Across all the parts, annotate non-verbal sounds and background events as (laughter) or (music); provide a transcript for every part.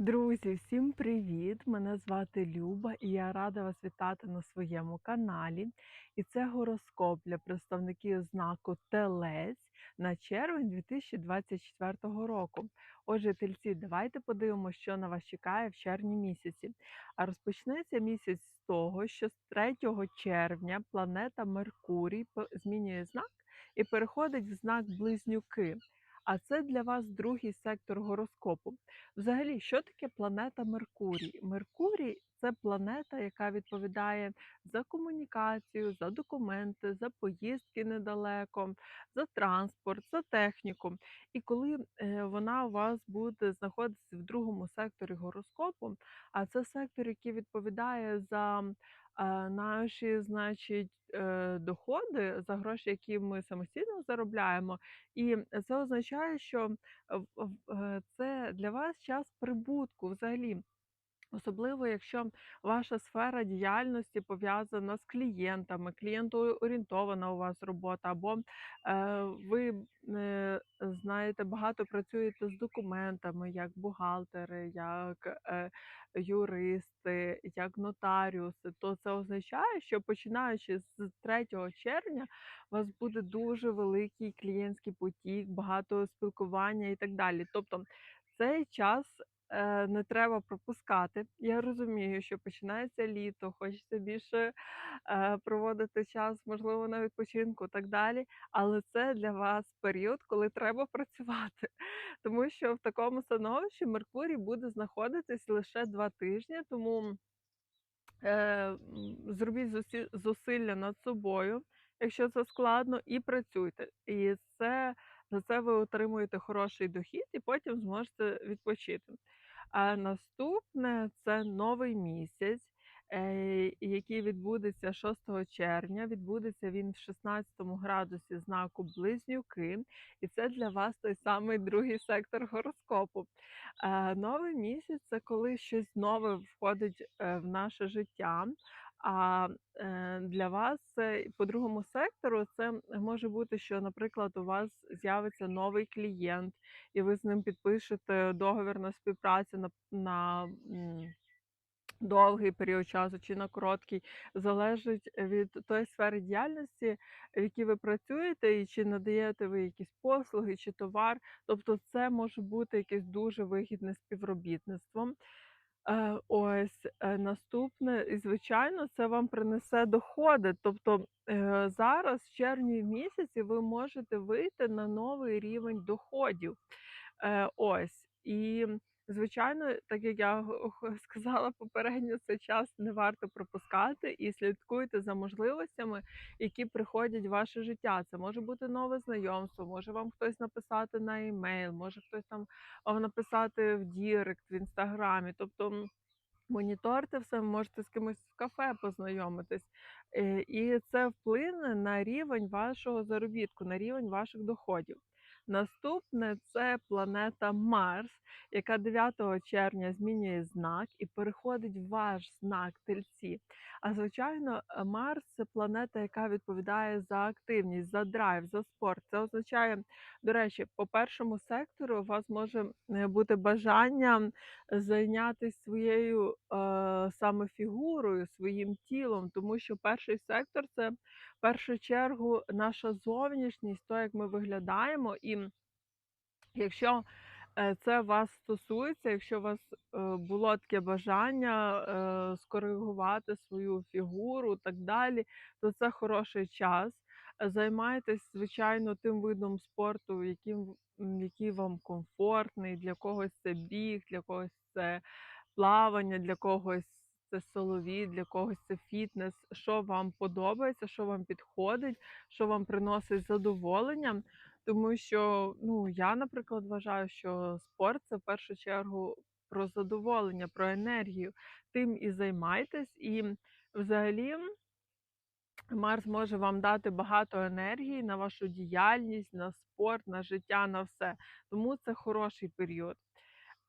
Друзі, всім привіт! Мене звати Люба і я рада вас вітати на своєму каналі. І це гороскоп для представників знаку Телець на червень 2024 року. Отже, тельці, давайте подивимося, що на вас чекає в червні місяці. А розпочнеться місяць з того, що з 3 червня планета Меркурій змінює знак і переходить в знак Близнюки. А це для вас другий сектор гороскопу. Взагалі, що таке планета Меркурій? Меркурій це планета, яка відповідає за комунікацію, за документи, за поїздки недалеко, за транспорт, за техніку. І коли е, вона у вас буде знаходитися в другому секторі гороскопу, а це сектор, який відповідає за наші, значить, е, доходи, за гроші, які ми самостійно заробляємо, і це означає, що е, це для вас час прибутку взагалі. Особливо, якщо ваша сфера діяльності пов'язана з клієнтами, клієнтоорієнтована у вас робота, або е, ви е, знаєте, багато працюєте з документами, як бухгалтери, як е, юристи, як нотаріуси, то це означає, що починаючи з 3 червня у вас буде дуже великий клієнтський потік, багато спілкування і так далі. Тобто цей час не треба пропускати. Я розумію, що починається літо, хочеться більше е, проводити час, можливо, на відпочинку, і так далі. Але це для вас період, коли треба (laughs) працювати, тому що в такому становищі Меркурій буде знаходитись лише два тижні, тому е, зробіть зусилля над собою, якщо це складно, і працюйте. І це за це ви отримуєте хороший дохід, і потім зможете відпочити. А наступне це новий місяць, е, який відбудеться 6 червня. Відбудеться він в 16 градусі знаку Близнюки, і це для вас той самий другий сектор гороскопу. Е, Новий місяць це коли щось нове входить е, в наше життя. А е, для вас по другому сектору це може бути, що, наприклад, у вас з'явиться новий клієнт, і ви з ним підпишете договір на співпрацю на, на довгий період часу чи на короткий, залежить від тої сфери діяльності, в якій ви працюєте, і чи надаєте ви якісь послуги чи товар. Тобто, це може бути якесь дуже вигідне співробітництво. Е, ось е, наступне, і звичайно, це вам принесе доходи. Тобто е, зараз, в червні місяці, ви можете вийти на новий рівень доходів. Ось. І, звичайно, так як я (laughs) сказала попередньо, цей час не варто пропускати і слідкуйте за можливостями, які приходять в ваше життя. Це може бути нове знайомство, може вам хтось написати на емейл, може хтось там написати в Дірект, в інстаграмі. Тобто. Моніторте все, можете з кимось в кафе познайомитись, Е, і це вплине на рівень вашого заробітку, на рівень ваших доходів. Наступне це планета Марс, яка 9 червня змінює знак і переходить в ваш знак тельці. А звичайно, Марс це планета, яка відповідає за активність, за драйв, за спорт. Це означає, до речі, по першому сектору у вас може е, бути бажання зайнятися своєю е, саме фігурою, своїм тілом, тому що перший сектор це першу чергу наша зовнішність, то як ми виглядаємо, і якщо е, це вас стосується, якщо у вас е, було таке бажання е, скоригувати свою фігуру, так далі, то це хороший час. Займайтесь, звичайно, тим видом спорту, яким який вам комфортний. Для когось це біг, для когось це плавання, для когось це солові, для когось це фітнес. Що вам подобається, що вам підходить, що вам приносить задоволення. Тому що ну я, наприклад, вважаю, що спорт це в першу чергу про задоволення, про енергію. Тим і займайтесь, і взагалі Марс може вам дати багато енергії на вашу діяльність, на спорт, на життя, на все. Тому це хороший період.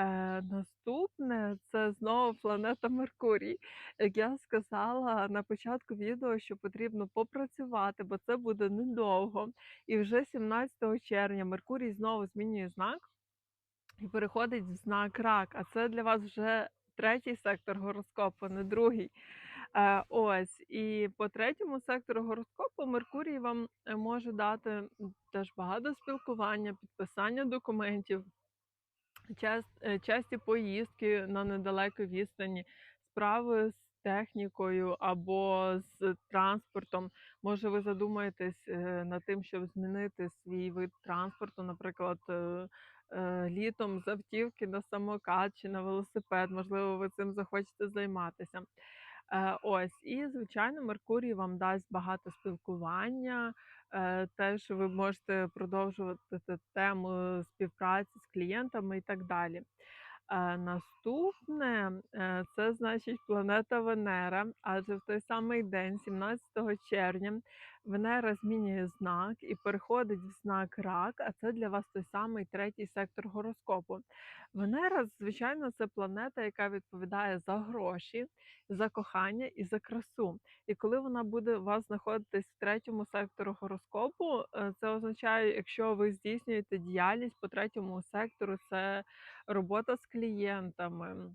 Е, наступне це знову планета Меркурій. Як я сказала на початку відео, що потрібно попрацювати, бо це буде недовго. І вже 17 червня Меркурій знову змінює знак і переходить в знак Рак, а це для вас вже третій сектор гороскопу, не другий. Е, ось і по третьому сектору гороскопу Меркурій вам е, може дати теж багато спілкування, підписання документів, часті поїздки на недалекій відстані, справи з технікою або з транспортом. Може, ви задумаєтесь е, над тим, щоб змінити свій вид транспорту, наприклад. е, е, Літом з автівки на самокат чи на велосипед, можливо, ви цим захочете займатися. Е, ось, і звичайно, Меркурій вам дасть багато спілкування. Е, що ви можете продовжувати тему співпраці з клієнтами і так далі. Е, наступне е, це значить планета Венера, адже в той самий день, 17 червня, Венера змінює знак і переходить в знак Рак, а це для вас той самий третій сектор гороскопу. Венера, звичайно, це планета, яка відповідає за гроші, за кохання і за красу. І коли вона буде у вас знаходитись в третьому сектору гороскопу, е, це означає, якщо ви здійснюєте діяльність по третьому сектору, це робота з клієнтами,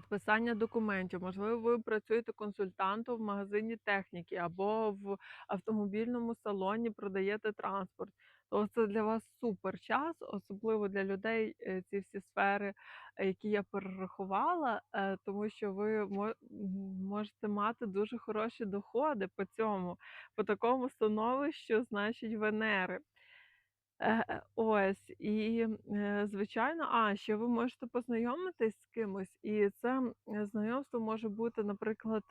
підписання документів. Можливо, ви працюєте консультантом в магазині техніки або в автомобільному салоні продаєте транспорт. То це для вас супер час, особливо для людей е, ці всі сфери, е, які я перерахувала, е, тому що ви можете мати дуже хороші доходи по цьому, по такому становищу, значить, Венери. Е, е, ось і, е, звичайно, а ще ви можете познайомитись з кимось, і це знайомство може бути, наприклад,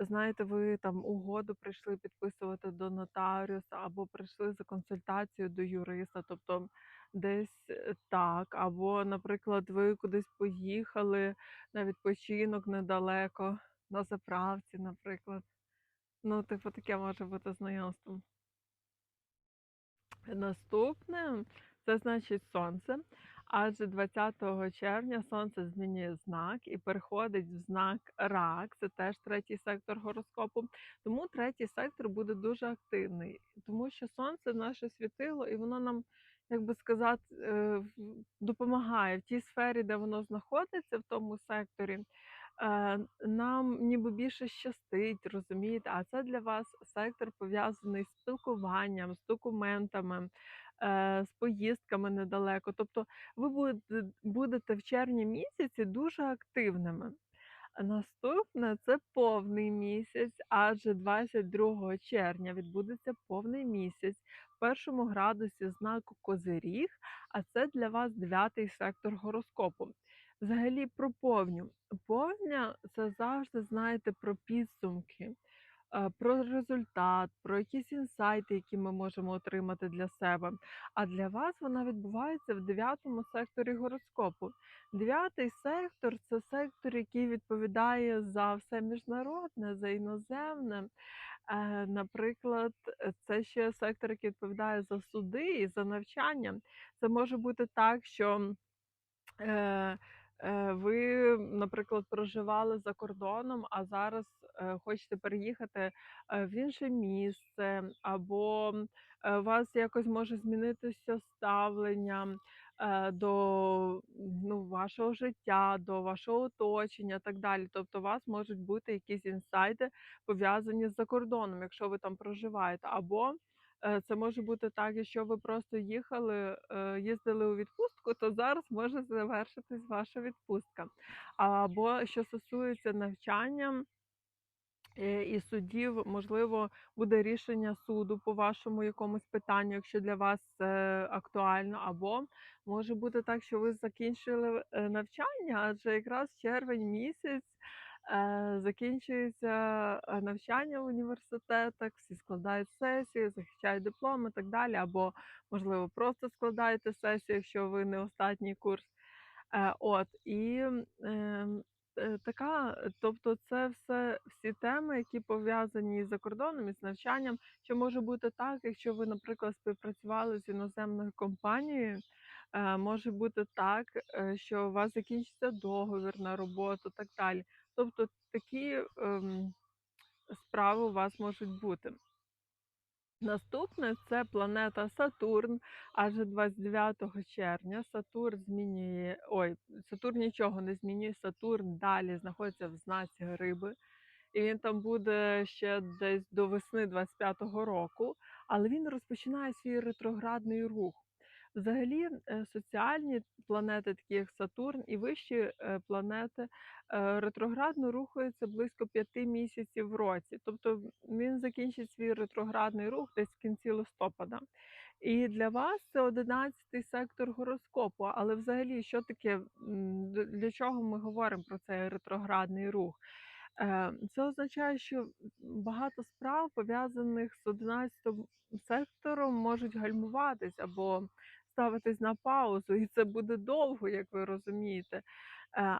знаєте, ви там угоду прийшли підписувати до нотаріуса, або прийшли за консультацією до юриста, тобто десь так, або, наприклад, ви кудись поїхали на відпочинок недалеко, на заправці, наприклад. Ну, типу, таке може бути знайомство. Наступне це значить сонце. Адже 20 червня сонце змінює знак і переходить в знак рак, це теж третій сектор гороскопу. Тому третій сектор буде дуже активний, тому що сонце наше світило, і воно нам, як би сказати, е, допомагає в тій сфері, де воно знаходиться, в тому секторі. Нам ніби більше щастить, розумієте? А це для вас сектор пов'язаний з спілкуванням, з документами, е, з поїздками недалеко. Тобто ви будете в червні місяці дуже активними. Наступне це повний місяць, адже 22 червня відбудеться повний місяць в першому градусі знаку Козиріг, а це для вас дев'ятий сектор гороскопу. Взагалі про повню. Повня це завжди знаєте про підсумки е, про результат, про якісь інсайти, які ми можемо отримати для себе. А для вас вона відбувається в дев'ятому секторі гороскопу. Дев'ятий сектор це сектор, який відповідає за все міжнародне, за іноземне. Е, Наприклад, це ще сектор, який відповідає за суди і за навчання. Це може бути так, що е, ви, наприклад, проживали за кордоном, а зараз е, хочете переїхати е, в інше місце, або е, у вас якось може змінитися ставлення е, до ну, вашого життя, до вашого оточення, так далі. Тобто, у вас можуть бути якісь інсайти пов'язані з закордоном, якщо ви там проживаєте, або Е, це може бути так, якщо ви просто їхали, е, їздили у відпустку, то зараз може завершитись ваша відпустка. Або що стосується навчання е, і судів, можливо, буде рішення суду по вашому якомусь питанню, якщо для вас це актуально, або може бути так, що ви закінчили е, навчання, адже якраз червень місяць. Е, Закінчується е, навчання в університетах, всі складають сесії, захищають дипломи і так далі. Або, можливо, просто складаєте сесію, якщо ви не останній курс. Е, От і ем, е, така, тобто, це все всі теми, які пов'язані з закордоном і з навчанням. Що може бути так, якщо ви, наприклад, співпрацювали з іноземною компанією, е, може бути так, що у вас закінчиться договір на роботу, так далі. Тобто такі ем, справи у вас можуть бути. Наступне це планета Сатурн. Адже 29 червня Сатурн змінює. Ой, Сатурн нічого не змінює. Сатурн далі знаходиться в знаці риби. І він там буде ще десь до весни 25-го року, але він розпочинає свій ретроградний рух. Взагалі, е, соціальні планети, такі як Сатурн, і вищі е, планети е, ретроградно рухаються близько п'яти місяців в році. Тобто він закінчить свій ретроградний рух десь в кінці листопада. І для вас це одинадцятий сектор гороскопу. Але взагалі, що таке для чого ми говоримо про цей ретроградний рух? Це означає, що багато справ, пов'язаних з 11 сектором, можуть гальмуватись або ставитись на паузу, і це буде довго, як ви розумієте. Е,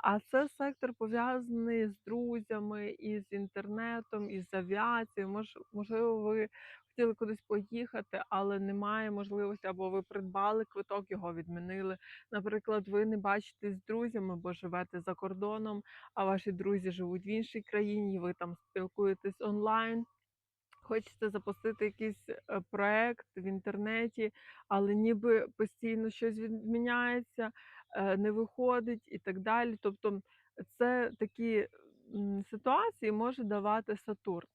А це сектор пов'язаний з друзями, із інтернетом, із авіацією. Мож, можливо, ви хотіли кудись поїхати, але немає можливості, або ви придбали квиток, його відмінили. Наприклад, ви не бачитесь з друзями, бо живете за кордоном, а ваші друзі живуть в іншій країні, ви там спілкуєтесь онлайн. Хочете запустити якийсь е, проект в інтернеті, але ніби постійно щось відміняється, е, не виходить і так далі. Тобто це такі ситуації може давати Сатурн.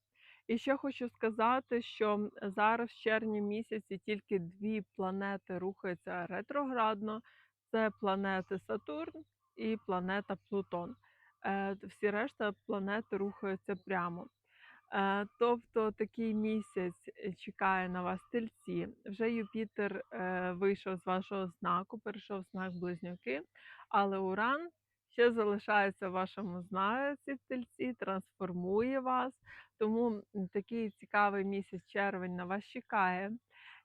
І ще хочу сказати, що зараз в червні місяці тільки дві планети рухаються ретроградно: це планети Сатурн і планета Плутон. Е, Всі решта планети рухаються прямо. Е, тобто такий місяць е, чекає на вас тельці. Вже Юпітер е, вийшов з вашого знаку, перейшов знак близнюки, але Уран ще залишається в вашому знаці в трансформує вас. Тому такий цікавий місяць червень на вас чекає.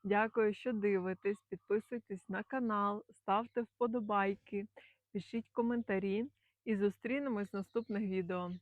Дякую, що дивитесь. Підписуйтесь на канал, ставте вподобайки, пишіть коментарі і зустрінемось в наступних відео.